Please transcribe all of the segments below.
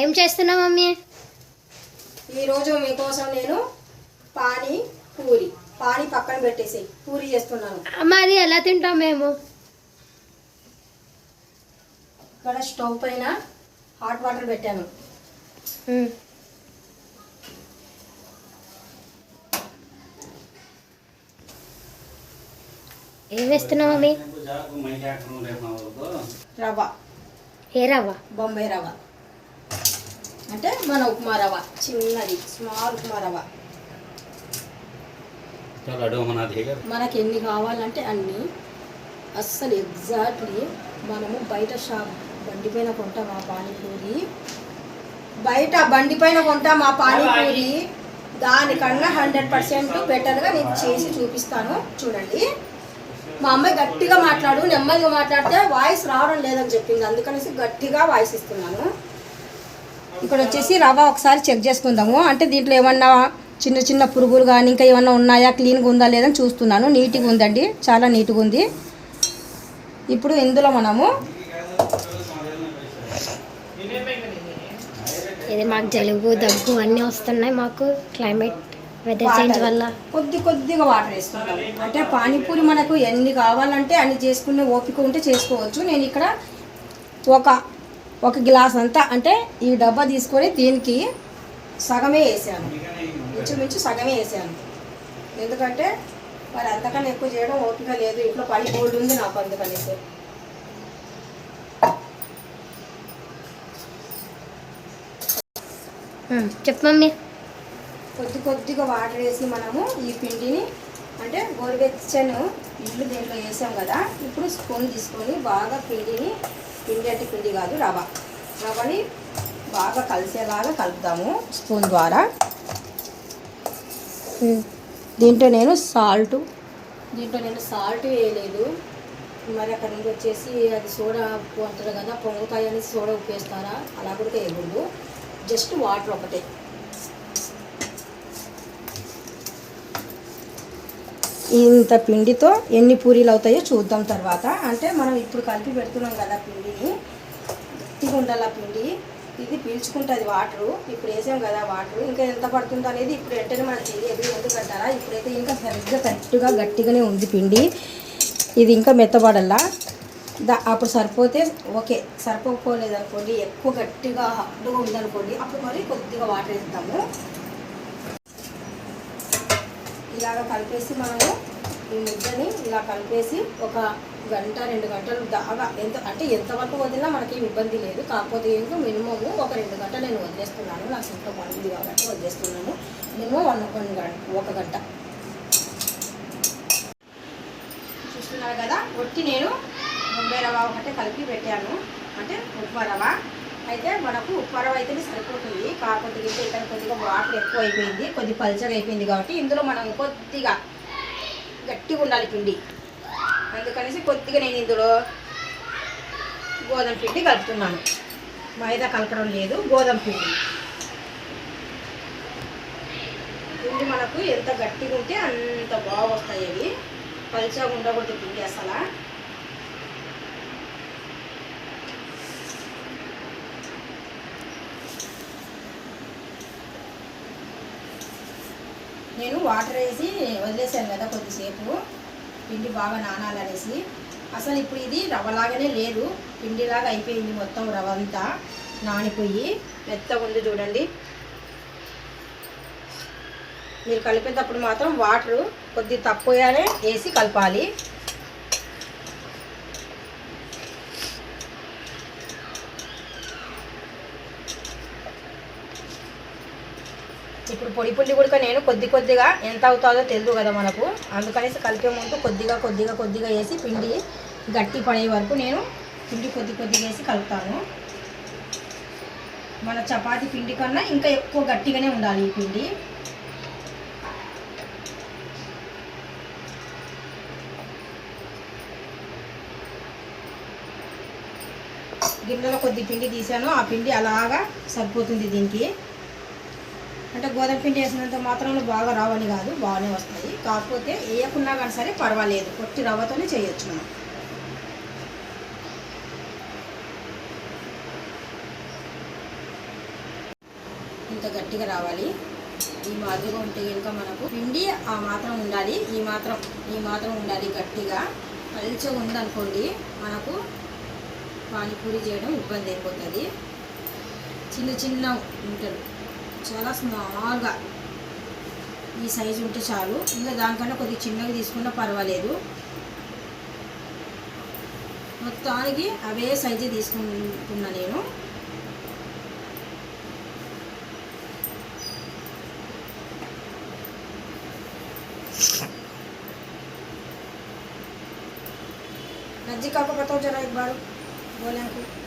ఏం చేస్తున్నావు మమ్మీ? ఈరోజు మీకోసం నేను పానీ పూరి పానీ పక్కన పెట్టేసి పూరి చేస్తున్నాను. అది ఎలా తింటాం మేము? ఇక్కడ స్టవ్ పైన హాట్ వాటర్ పెట్టాను. ఏం వేస్తున్నావు మమ్మీ? రవ్వ. ఏ రవ్వ? బొంబాయి రవ్వ. అంటే మన ఉప్మా రవ చిన్నది స్మాల్ ఉప్మా రవ మనకి ఎన్ని కావాలంటే అన్ని. అస్సలు ఎగ్జాక్ట్లీ మనము బయట షాప్ బండి పైన కొంటాం ఆ పానీపూరి. బయట బండి పైన కొంటాం ఆ పానీపూరి. దానికన్నా హండ్రెడ్ పర్సెంట్ బెటర్గా నేను చేసి చూపిస్తాను. చూడండి. మా అమ్మాయి గట్టిగా మాట్లాడు నెమ్మదిగా మాట్లాడితే వాయిస్ రావడం లేదని చెప్పింది. అందుకనేసి గట్టిగా వాయిస్ ఇస్తున్నాను. ఇక్కడ వచ్చేసి రవ్వ ఒకసారి చెక్ చేసుకుందాము. అంటే దీంట్లో ఏమన్నా చిన్న చిన్న పురుగులు కానీ ఇంకా ఏమన్నా ఉన్నాయా? క్లీన్గా ఉందా లేదని చూస్తున్నాను. నీట్గా ఉందండి. చాలా నీట్గా ఉంది. ఇప్పుడు ఇందులో మనము ఇది మాకు జలుబు దగ్గు అన్నీ వస్తున్నాయి మాకు. Climate weather change. వల్ల. కొద్ది కొద్దిగా వాటర్ వేసుకుంటాం అంటే పానీపూరి మనకు ఎన్ని కావాలంటే అన్ని చేసుకునే ఓపిక ఉంటే చేసుకోవచ్చు. నేను ఇక్కడ ఒక ఒక గ్లాస్ అంతా అంటే ఈ డబ్బా తీసుకొని దీనికి సగమే వేసాను. ఇంచుమించు సగమే వేసాను. ఎందుకంటే మరి అంతకన్నా ఎక్కువ చేయడం ఓపిక లేదు. ఇంట్లో పని బోల్డ్ ఉంది నాకు అందుకనేసి. ఉమ్, చెప్పు మమ్మీ. కొద్ది కొద్దిగా వాటర్ వేసి మనము ఈ పిండిని అంటే గోరువెచ్చను ఇల్లు దీంట్లో వేసాం కదా. ఇప్పుడు స్పూన్ తీసుకొని బాగా పిండిని పిండి అంటే పిండి కాదు రవ రవని బాగా కలిసేలాగా కలుపుతాము స్పూన్ ద్వారా. దీంట్లో నేను సాల్ట్. దీంట్లో నేను సాల్ట్ వేయలేదు. మరి అక్కడ నుండి వచ్చేసి అది సోడా ఉప్పు అంటారు కదా పొంగుతాయి సోడా ఉప్పు వేస్తారా అలా కూడా వేయకూడదు. జస్ట్ వాటర్ ఒకటే. ఇంత పిండితో ఎన్ని పూరీలు అవుతాయో చూద్దాం తర్వాత. అంటే మనం ఇప్పుడు కలిపి పెడుతున్నాం కదా పిండిని. గట్టిగా ఉండాలి ఆ పిండి. ఇది పీల్చుకుంటుంది వాటరు. ఇప్పుడు వేసాం కదా వాటర్. ఇంకా ఎంత పడుతుంది అనేది ఇప్పుడు వెంటనే మనకు తెలియదు ఎందుకంటారా ఇప్పుడైతే ఇంకా సరిగ్గా కరెక్ట్గా గట్టిగానే ఉంది పిండి. ఇది ఇంకా మెత్తబడల్లా. దా అప్పుడు సరిపోతే ఓకే. సరిపోకపోలేదు అనుకోండి ఎక్కువ గట్టిగా హార్డ్గా ఉందనుకోండి అప్పుడు మరి కొద్దిగా వాటర్ వేస్తాము ఇలాగ కలిపేసి మనము ఈ ముద్దని ఇలా కలిపేసి ఒక గంట రెండు గంటలు దాగా ఎంత అంటే ఎంతవరకు వదిలినా మనకి ఇబ్బంది లేదు. కాకపోతే ఏంటో మినిమము ఒక రెండు గంట నేను వదిలేస్తున్నాను. నాకు ఇంట్లో పని కాబట్టి వదిలేస్తున్నాను. మినిమం వన్ వన్ గంట ఒక గంట. చూస్తున్నారు కదా? ఒట్టి నేను బొంబాయి రవ్వ ఒకటే కలిపి పెట్టాను. అంటే ఉప్మా రవ్వ. అయితే మనకు పరవ అయితే సరిపోతుంది. కాకపోతే ఇంకా ఇక్కడ కొద్దిగా వాటర్ ఎక్కువ అయిపోయింది కొద్ది పల్చగా అయిపోయింది కాబట్టి ఇందులో మనం కొద్దిగా గట్టిగా ఉండాలి పిండి. అందుకనేసి కొద్దిగా నేను ఇందులో గోధుమ పిండి కలుపుతున్నాను. మైదా కలపడం లేదు గోధుమ పిండి. పిండి మనకు ఎంత గట్టిగా ఉంటే అంత బాగా వస్తాయి అవి. పల్చగా ఉండకూడదు పిండి అసలు. నేను వాటర్ వేసి వదిలేసాను కదా కొద్దిసేపు. పిండి బాగా నానాలనేసి. అసలు ఇప్పుడు ఇది రవ్వలాగానే లేదు. పిండిలాగా అయిపోయింది మొత్తం రవ్వ అంతా నానిపోయి. మెత్తగా ఉంది చూడండి. మీరు కలిపేటప్పుడు మాత్రం వాటర్ కొద్ది తక్కువగానే వేసి కలపాలి ఇప్పుడు పొడి పుల్లి కూడా నేను కొద్ది కొద్దిగా ఎంత అవుతుందో తెలియదు కదా మనకు. అందుకనేసి కలిపే ముందు కొద్దిగా కొద్దిగా కొద్దిగా వేసి పిండి గట్టి పడే వరకు నేను పిండి కొద్ది కొద్దిగా వేసి కలుపుతాను. మన చపాతి పిండి కన్నా ఇంకా ఎక్కువ గట్టిగానే ఉండాలి ఈ పిండి. గిన్నెలో కొద్ది పిండి తీసాను. ఆ పిండి అలాగా సరిపోతుంది దీనికి. అంటే గోధుమ పిండి వేసినంత మాత్రం బాగా రావని కాదు బాగానే వస్తాయి. కాకపోతే వేయకున్నా కానీ సరే పర్వాలేదు పొట్టి రవ్వతోనే చేయొచ్చు మనం. ఇంత గట్టిగా రావాలి. ఈ మాదిరిగా ఉంటే కనుక మనకు పిండి ఆ మాత్రం ఉండాలి ఈ మాత్రం ఈ మాత్రం ఉండాలి గట్టిగా. పల్చగా ఉందనుకోండి మనకు పానీపూరి చేయడం ఇబ్బంది అయిపోతుంది. చిన్న చిన్న ఉంటుంది. చాలా స్మాల్గా ఈ సైజు ఉంటే చాలు ఇంకా దానికన్నా కొద్దిగా చిన్నగా తీసుకున్నా పర్వాలేదు మొత్తానికి అవే సైజు తీసుకుంటున్నా నేను नजदीक आपको बताओ जरा एक बार बोले आपको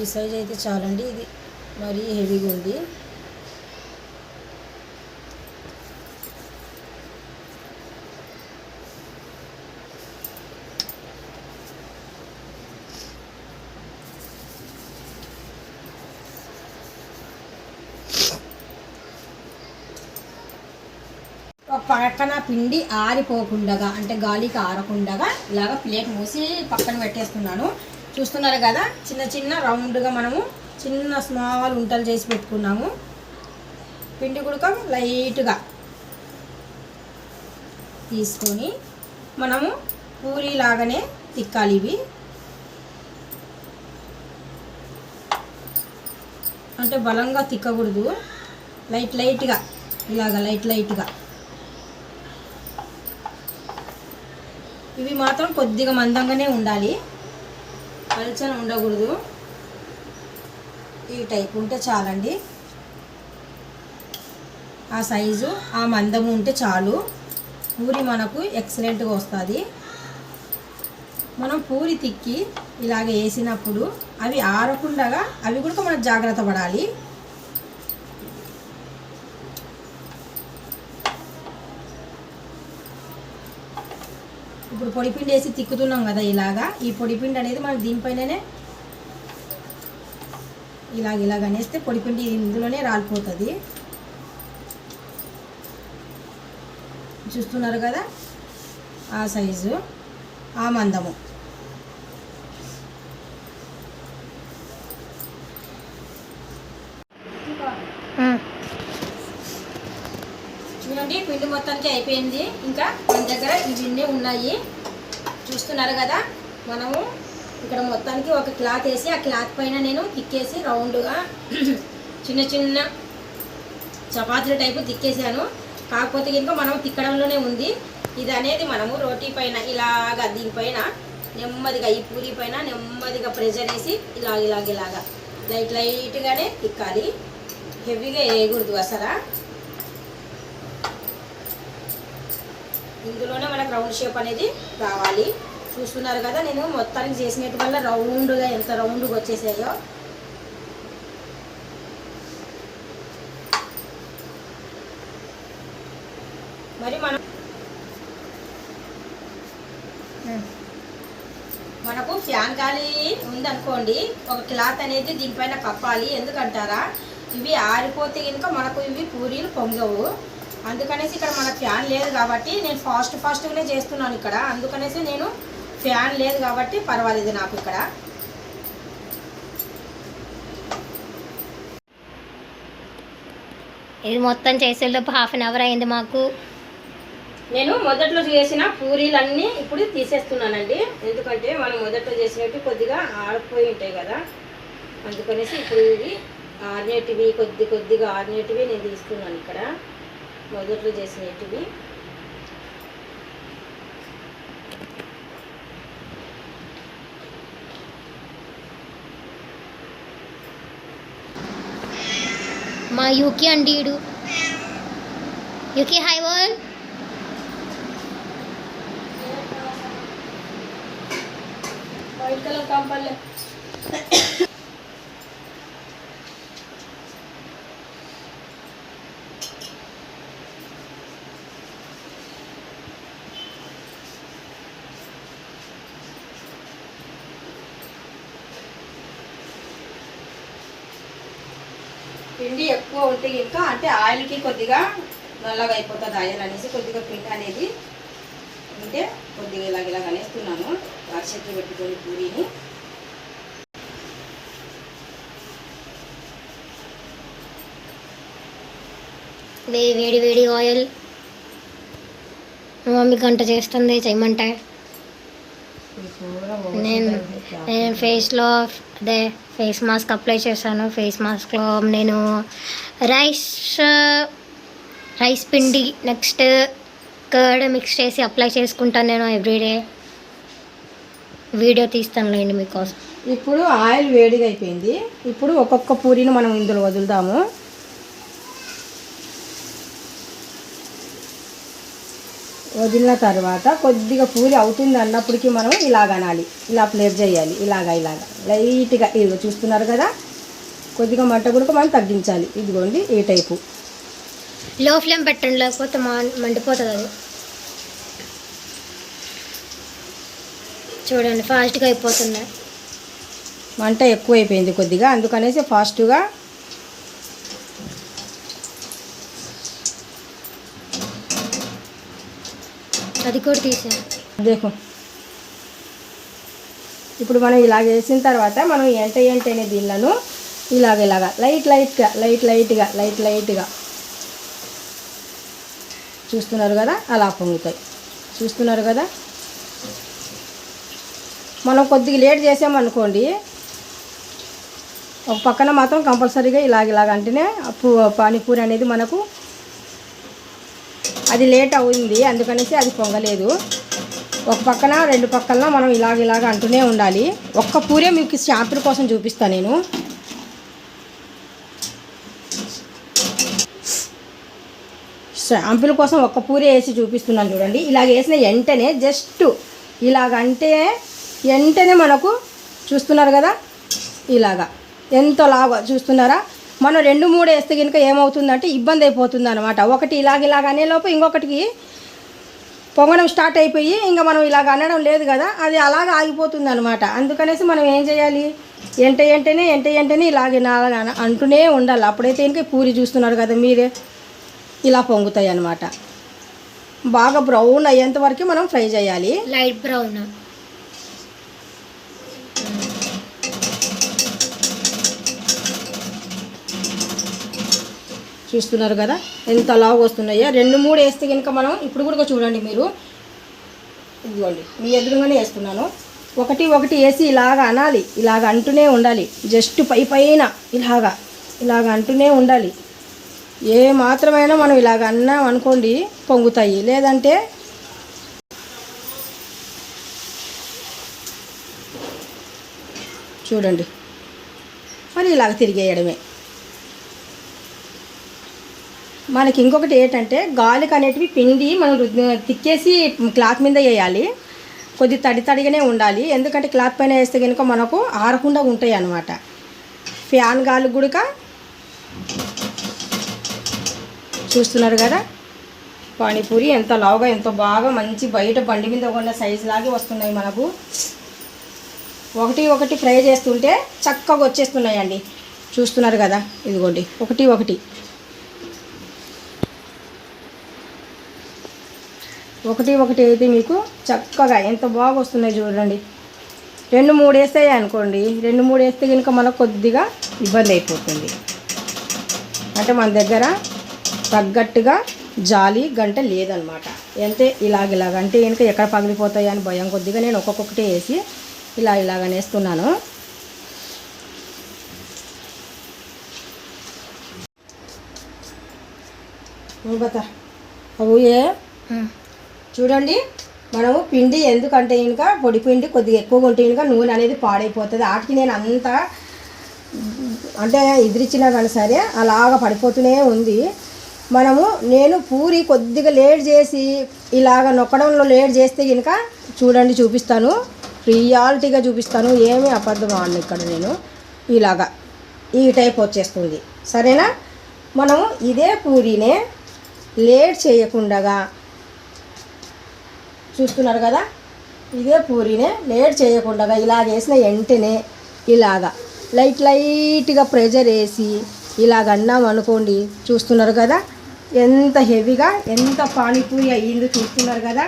ఈ సైజ్ అయితే చాలండి ఇది. మరీ హెవీగా ఉంది. పక్కన పిండి ఆరిపోకుండా అంటే గాలికి ఆరకుండగా ఇలాగ ప్లేట్ మూసి పక్కన పెట్టేస్తున్నాను. చూస్తున్నారు కదా? చిన్న చిన్న రౌండ్గా మనము చిన్న స్మాల్ ఉంటలు చేసి పెట్టుకున్నాము. పిండి గుడక లైట్గా తీసుకొని మనము పూరి లాగానే తిక్కాలి ఇవి. అంటే బలంగా తిక్కకూడదు. లైట్ లైట్గా ఇలాగ లైట్ లైట్గా. ఇవి మాత్రం కొద్దిగా మందంగానే ఉండాలి. పల్చన ఉండకూడదు. ఈ టైప్ ఉంటే చాలండి. ఆ సైజు ఆ మందము ఉంటే చాలు. పూరి మనకు ఎక్సలెంట్గా వస్తుంది. మనం పూరి తిక్కి ఇలాగ వేసినప్పుడు అవి ఆరకుండా అవి కూడా మనం జాగ్రత్త పడాలి. ఇప్పుడు పొడిపిండి వేసి తిక్కుతున్నాం కదా ఇలాగా. ఈ పొడిపిండి అనేది మనం దీనిపైననే ఇలాగ ఇలాగ అనేస్తే పొడిపిండి ఇందులోనే రాలిపోతుంది. చూస్తున్నారు కదా? ఆ సైజు ఆ మందము చూడండి పిండి మొత్తానికి అయిపోయింది. ఇంకా మన దగ్గర ఇవన్నీ ఉన్నాయి. చూస్తున్నారు కదా మనము ఇక్కడ మొత్తానికి ఒక క్లాత్ వేసి ఆ క్లాత్ పైన నేను తిక్కేసి రౌండ్గా చిన్న చిన్న చపాతీల టైపు తిక్కేసాను. కాకపోతే ఇంకా మనం తిక్కడంలోనే ఉంది. ఇది అనేది మనము రోటీ పైన ఇలాగా దీనిపైన నెమ్మదిగా ఈ పూరి పైన నెమ్మదిగా ప్రెజర్ వేసి ఇలాగ ఇలాగ ఇలాగా. లైట్ లైట్గానే తిక్కాలి. హెవీగా వేయకూడదు అసలు. ఇందులోనే మనకు రౌండ్ షేప్ అనేది రావాలి. చూస్తున్నారు కదా నేను మొత్తానికి చేసినట్టు వల్ల రౌండ్గా ఎంత రౌండ్గా వచ్చేసాయో. మరి మనం మనకు ఫ్యాన్ గాలి ఉందనుకోండి ఒక క్లాత్ అనేది దీనిపైన కప్పాలి. ఎందుకంటారా? ఇవి ఆరిపోతే కనుక మనకు ఇవి పూరీలు పొంగవు. అందుకనేసి ఇక్కడ మన ఫ్యాన్ లేదు కాబట్టి నేను ఫాస్ట్ ఫాస్ట్గానే చేస్తున్నాను ఇక్కడ. అందుకనేసి నేను ఫ్యాన్ లేదు కాబట్టి పర్వాలేదు నాకు ఇక్కడ. ఇది మొత్తం చేసేలోపు హాఫ్ అన్ అవర్ అయింది మాకు. నేను మొదట్లో చేసిన పూరీలన్నీ ఇప్పుడు తీసేస్తున్నానండి. ఎందుకంటే మనం మొదట్లో చేసినట్టు కొద్దిగా ఆరిపోయి ఉంటాయి కదా. అందుకనేసి ఇప్పుడు ఇవి ఆరినేటివి కొద్ది కొద్దిగా ఆరినేటివి నేను తీస్తున్నాను ఇక్కడ. మొదట్లో చేసినటివి మా యూకి అండి ఈడు యూకి హై వరల్డ్ వైట్ కలర్ కంపల్లే పిండి ఉంటే ఇంకా అంటే ఆయిల్కి కొద్దిగా నల్లగా అయిపోతుంది ఆయిల్ అనేసి కొద్దిగా పిండి అనేది పెట్టుకుంటే కొద్దిగా ఇలాగ ఇలాగ అనేస్తున్నాను. అరచేతిలో పెట్టుకొని పూరీని. వేడి వేడి ఆయిల్. మా మమ్మీ గంట చేస్తుంది చేయమంటే. నేను నేను ఫేస్లో అదే ఫేస్ మాస్క్ అప్లై చేశాను. ఫేస్ మాస్క్లో నేను రైస్ రైస్ పిండి నెక్స్ట్ కర్డ్ మిక్స్ చేసి అప్లై చేసుకుంటాను నేను ఎవ్రీడే వీడియో తీస్తానులేండి మీకోసం. ఇప్పుడు ఆయిల్ వేడిగా అయిపోయింది. ఇప్పుడు ఒక్కొక్క పూరిని మనం ఇందులో వదులుదాము. వదిలిన తర్వాత కొద్దిగా పూరి అవుతుంది అన్నప్పటికీ మనం ఇలాగ అనాలి. ఇలా ప్లేట్ చేయాలి. ఇలాగా ఇలాగా. లైట్గా ఇదిగో చూస్తున్నారు కదా? కొద్దిగా మంట కూడా మనం తగ్గించాలి. ఇదిగోండి ఈ టైపు. లో ఫ్లేమ్ పెట్టండి లేకపోతే మా మండిపోతుంది అది. చూడండి ఫాస్ట్గా అయిపోతుంది మంట ఎక్కువైపోయింది కొద్దిగా. అందుకనేసి ఫాస్ట్గా అది కూడా తీసాను దేహం ఇప్పుడు మనం ఇలాగ వేసిన తర్వాత మనం ఎంట ఎంటనే దీళ్ళను ఇలాగ ఇలాగ లైట్ లైట్గా లైట్ లైట్గా లైట్ లైట్గా చూస్తున్నారు కదా? అలా పొంగుతాయి. చూస్తున్నారు కదా? మనం కొద్దిగా లేట్ చేసామనుకోండి ఒక పక్కన మాత్రం కంపల్సరీగా ఇలాగ ఇలాగ అంటేనే పూ- పానీపూరి అనేది మనకు అది లేట్ అవుతుంది అందుకనేసి అది పొంగలేదు. ఒక పక్కన రెండు పక్కన మనం ఇలాగ ఇలాగ అంటూనే ఉండాలి. ఒక్క పూరే మీకు శాంపుల్ కోసం చూపిస్తాను నేను. శాంపుల్ కోసం ఒక్క పూరే వేసి చూపిస్తున్నాను చూడండి. ఇలాగ వేసిన వెంటనే జస్ట్ ఇలాగ అంటే వెంటనే మనకు చూస్తున్నారు కదా? ఇలాగా. ఎంత లాగా చూస్తున్నారా? మనం రెండు మూడు వేస్తే కనుక ఏమవుతుందంటే ఇబ్బంది అయిపోతుంది అనమాట ఒకటి ఇలాగ ఇలాగ అనేలోపు ఇంకొకటికి పొంగడం స్టార్ట్ అయిపోయి ఇంకా మనం ఇలాగ అనడం లేదు కదా అది అలాగ ఆగిపోతుంది అనమాట అందుకనేసి మనం ఏం చేయాలి? ఎంట ఎంటనే ఎంట ఎంటనే ఇలాగే నాలుగు అంటూనే ఉండాలి. అప్పుడైతే ఇంకా పూరి చూస్తున్నారు కదా మీరే. ఇలా పొంగుతాయి అనమాట బాగా బ్రౌన్ అయ్యేంత వరకు మనం ఫ్రై చేయాలి. Light brown. చూస్తున్నారు కదా? ఎంత లావు వస్తున్నాయో. రెండు మూడు వేస్తే కనుక మనం ఇప్పుడు కూడా చూడండి మీరు. ఇదిగోండి మీ ఎదురుగానే వేస్తున్నాను. ఒకటి ఒకటి వేసి ఇలాగ అనాలి. ఇలాగ అంటూనే ఉండాలి. జస్ట్ పై పైన ఇలాగా ఇలాగ అంటూనే ఉండాలి. ఏ మాత్రమైనా మనం ఇలాగ అన్నాం అనుకోండి పొంగుతాయి. లేదంటే చూడండి. మరి ఇలాగ తిరిగేయడమే. మనకి ఇంకొకటి ఏంటంటే గాలికి అనేటివి పిండి మనం తిక్కేసి క్లాత్ మీద వేయాలి. కొద్ది తడి తడిగానే ఉండాలి. ఎందుకంటే క్లాత్ పైన వేస్తే కనుక మనకు ఆరకుండా ఉంటాయి అన్నమాట. ఫ్యాన్ గాలి గుడక. చూస్తున్నారు కదా? పానీపూరి ఎంత లావుగా ఎంత బాగా మంచి బయట బండి మీద ఉన్న సైజు లాగే వస్తున్నాయి మనకు. ఒకటి ఒకటి ఫ్రై చేస్తుంటే చక్కగా వచ్చేస్తున్నాయండి. చూస్తున్నారు కదా? ఇదిగోండి. ఒకటి ఒకటి. ఒకటి ఒకటి అయితే మీకు చక్కగా ఎంత బాగా వస్తున్నాయి చూడండి. రెండు మూడు వేస్తాయి అనుకోండి. రెండు మూడు వేస్తే కనుక మనకు కొద్దిగా ఇబ్బంది అయిపోతుంది. అంటే మన దగ్గర తగ్గట్టుగా జాలి గంట లేదనమాట. అంటే ఇలాగ ఇలాగ అంటే కనుక ఎక్కడ పగిలిపోతాయి అని భయం కొద్దిగా నేను ఒక్కొక్కటి వేసి ఇలా ఇలాగ వేస్తున్నాను బతా అవు ఏ చూడండి మనము పిండి ఎందుకంటే ఇంకా పొడి పిండి కొద్దిగా ఎక్కువగా ఉంటే ఇంకా నూనె అనేది పాడైపోతుంది. వాటికి నేను అంత అంటే ఎదిరించినా కానీ సరే అలాగ పడిపోతూనే ఉంది. మనము నేను పూరి కొద్దిగా లేట్ చేసి ఇలాగ నొక్కడంలో లేట్ చేస్తే కనుక చూడండి చూపిస్తాను. రియాలిటీగా చూపిస్తాను. ఏమీ అబద్ధం ఆడను ఇక్కడ నేను. ఇలాగా ఈ టైప్ వచ్చేస్తుంది. సరేనా? మనము ఇదే పూరినే లేట్ చేయకుండా చూస్తున్నారు కదా? ఇదే పూరినే లేట్ చేయకుండా ఇలా చేసిన వెంటనే ఇలాగా. లైట్ లైట్గా ప్రెజర్ వేసి ఇలాగ అన్నాం అనుకోండి చూస్తున్నారు కదా? ఎంత హెవీగా ఎంత పానీపూరి అయ్యిందో చూస్తున్నారు కదా?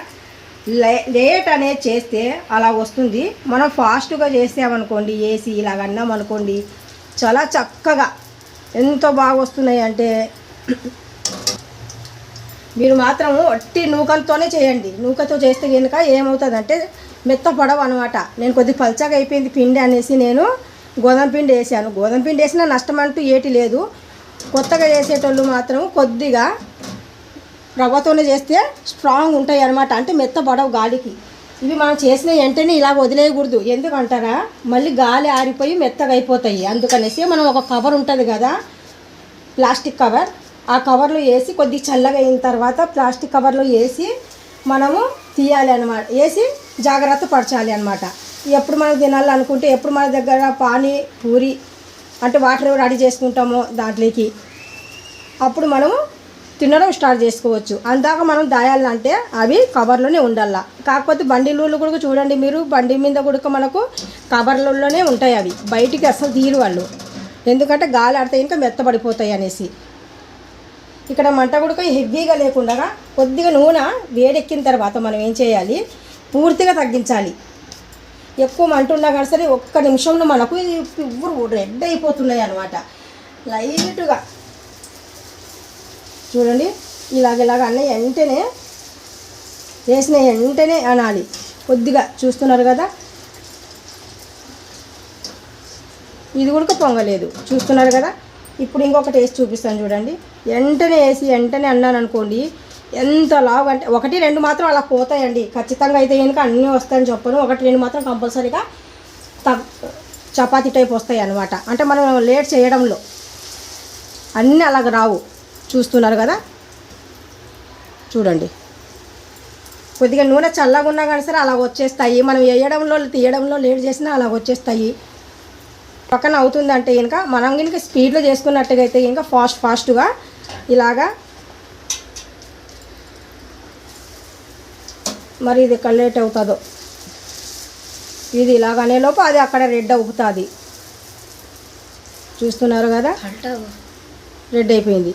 లే లేట్ అనేది చేస్తే అలా వస్తుంది. మనం ఫాస్ట్గా చేసామనుకోండి వేసి ఇలాగ అన్నాం అనుకోండి చాలా చక్కగా ఎంతో బాగా వస్తున్నాయి అంటే మీరు మాత్రము ఒట్టి నూకలతోనే చేయండి. నూకతో చేస్తే కనుక ఏమవుతుందంటే మెత్తపడవు అనమాట నేను కొద్దిగా పల్చగా అయిపోయింది పిండి అనేసి నేను గోధుమ పిండి వేసాను. గోధుమ పిండి వేసినా నష్టం అంటూ ఏటి లేదు. కొత్తగా చేసేటోళ్ళు మాత్రం కొద్దిగా రవ్వతోనే చేస్తే స్ట్రాంగ్ ఉంటాయి అనమాట అంటే మెత్త మెత్తపడవు గాలికి. ఇవి మనం చేసిన వెంటనే ఇలా వదిలేయకూడదు. ఎందుకంటారా? మళ్ళీ గాలి ఆరిపోయి మెత్తగా అయిపోతాయి. అందుకనేసి మనం ఒక కవర్ ఉంటుంది కదా ప్లాస్టిక్ కవర్ ఆ కవర్లో వేసి కొద్ది చల్లగా అయిన తర్వాత ప్లాస్టిక్ కవర్లో వేసి మనము తీయాలి అనమాట వేసి జాగ్రత్త పరచాలి అనమాట ఎప్పుడు మనం తినాలనుకుంటే ఎప్పుడు మన దగ్గర పానీ పూరి అంటే వాటర్ రెడీ చేసుకుంటామో దాంట్లోకి. అప్పుడు మనము తినడం స్టార్ట్ చేసుకోవచ్చు. అందాక మనం దాయాలంటే అవి కవర్లోనే ఉండాల. కాకపోతే బండి కూడా చూడండి మీరు. బండి మీద కూడా మనకు కవర్లలోనే ఉంటాయి అవి. బయటికి అసలు తీరు వాళ్ళు. ఎందుకంటే గాలి ఆడితే ఇంకా మెత్తబడిపోతాయి అనేసి. ఇక్కడ మంట కూడా హెవీగా లేకుండా కొద్దిగా నూనె వేడెక్కిన తర్వాత మనం ఏం చేయాలి? పూర్తిగా తగ్గించాలి. ఎక్కువ మంట ఉన్నా కానీ సరే ఒక్క నిమిషంలో మనకు పువ్వురు రెడ్ అయిపోతున్నాయి అనమాట లైట్గా. చూడండి ఇలాగ ఇలాగ అన్న వెంటనే వేసిన వెంటనే అనాలి. కొద్దిగా చూస్తున్నారు కదా? ఇది కూడా పొంగలేదు. చూస్తున్నారు కదా? ఇప్పుడు ఇంకొకటి వేసి చూపిస్తాను చూడండి. వెంటనే వేసి వెంటనే అన్నాను అనుకోండి ఎంత లావు అంటే ఒకటి రెండు మాత్రం అలా పోతాయండి. ఖచ్చితంగా అయితే కనుక అన్నీ వస్తాయని చెప్పను. ఒకటి రెండు మాత్రం కంపల్సరీగా చపాతీ టైప్ వస్తాయి అన్నమాట. అంటే మనం లేట్ చేయడంలో అన్నీ అలాగ రావు. చూస్తున్నారు కదా? చూడండి. కొద్దిగా నూనె చల్లగా ఉన్నా కానీ సరే అలా వచ్చేస్తాయి. మనం వేయడంలో తీయడంలో లేట్ చేసినా అలా వచ్చేస్తాయి. పక్కన అవుతుందంటే కనుక మనం కనుక స్పీడ్లో చేసుకున్నట్టుగా అయితే కనుక ఫాస్ట్ ఫాస్ట్గా ఇలాగా మరి ఇది ఎక్కడ లేట్ అవుతుందో. ఇది ఇలాగనే లోపు అది అక్కడ రెడ్ అవుతుంది. చూస్తున్నారు కదా? రెడ్ అయిపోయింది.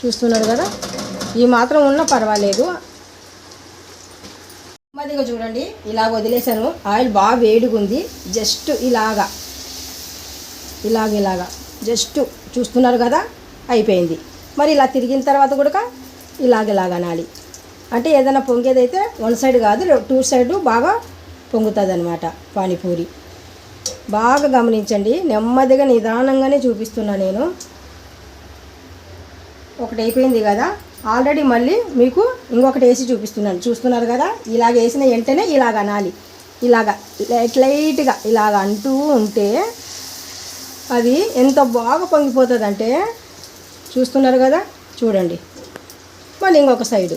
చూస్తున్నారు కదా? ఈ మాత్రం ఉన్నా పర్వాలేదు. మదిగా చూడండి ఇలా వదిలేసాను ఆయిల్ బాగా వేడిగా ఉంది జస్ట్ ఇలాగా. ఇలాగ ఇలాగా. జస్ట్ చూస్తున్నారు కదా అయిపోయింది. మరి ఇలా తిరిగిన తర్వాత కూడా ఇలాగ ఇలాగ అనాలి. అంటే ఏదైనా పొంగేదైతే వన్ సైడ్ కాదు టూ సైడ్ బాగా పొంగుతుంది అనమాట పానీపూరి. బాగా గమనించండి నెమ్మదిగా నిదానంగానే చూపిస్తున్నా నేను. ఒకటి అయిపోయింది కదా ఆల్రెడీ మళ్ళీ మీకు ఇంకొకటి వేసి చూపిస్తున్నాను. చూస్తున్నారు కదా? ఇలాగ వేసిన వెంటనే ఇలాగ అనాలి. ఇలాగ లైట్ లైట్గా ఇలాగ అంటూ ఉంటే అది ఎంత బాగా పొంగిపోతుందంటే చూస్తున్నారు కదా? చూడండి. మళ్ళీ ఇంకొక సైడు.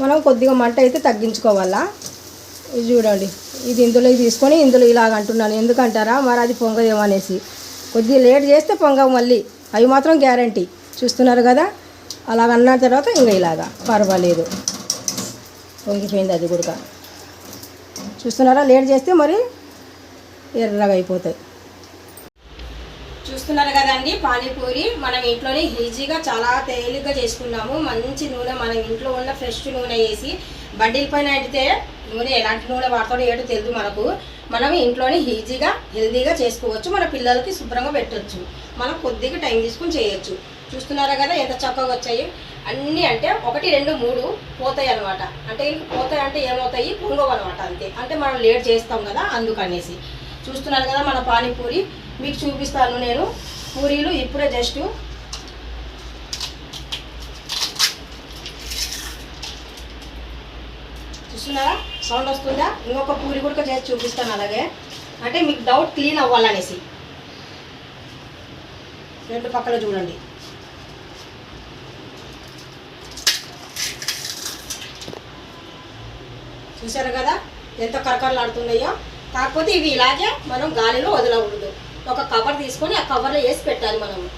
మనం కొద్దిగా మంట అయితే తగ్గించుకోవాలా? చూడండి. ఇది ఇందులో తీసుకొని ఇందులో ఇలాగ అంటున్నాను. ఎందుకంటారా? మరి అది పొంగదేమో అనేసి. కొద్దిగా లేట్ చేస్తే పొంగవు మళ్ళీ. అవి మాత్రం గ్యారంటీ. చూస్తున్నారు కదా? అలాగ అన్న తర్వాత ఇంకా ఇలాగా. పర్వాలేదు. పొంగిపోయింది అది కూడా. చూస్తున్నారా? లేట్ చేస్తే మరి ఎర్రగా అయిపోతాయి. చూస్తున్నారు కదండి? పానీపూరి మనం ఇంట్లోనే ఈజీగా చాలా తేలిగ్గా చేసుకున్నాము. మంచి నూనె మనం ఇంట్లో ఉన్న ఫ్రెష్ నూనె వేసి బడ్డీల పైన అడితే నూనె ఎలాంటి నూనె వాడతాడో ఏడు తెలియదు మనకు. మనం ఇంట్లోనే ఈజీగా హెల్తీగా చేసుకోవచ్చు. మన పిల్లలకి శుభ్రంగా పెట్టచ్చు. మనం కొద్దిగా టైం తీసుకుని చేయొచ్చు. చూస్తున్నారా కదా ఎంత చక్కగా వచ్చాయి? అన్నీ అంటే ఒకటి రెండు మూడు పోతాయి అనమాట అంటే పోతాయి అంటే ఏమవుతాయి? పొంగవు అనమాట అంతే. అంటే మనం లేట్ చేస్తాం కదా అందుకనేసి. చూస్తున్నారు కదా మన పానీపూరి? మీకు చూపిస్తాను నేను. పూరీలు ఇప్పుడే జస్ట్ చూస్తున్నారా? సౌండ్ వస్తుందా ఇంకొక పూరి కూడా చేసి చూపిస్తాను అలాగే. అంటే మీకు డౌట్ క్లీన్ అవ్వాలనేసి. రెండు పక్కన చూడండి. చూసారు కదా? ఎంత కరకరలాడుతున్నాయో. కాకపోతే ఇవి ఇలాగే మనం గాలిలో వదలకూడదు. ఒక కవర్ తీసుకొని ఆ కవర్లో వేసి పెట్టాలి మనం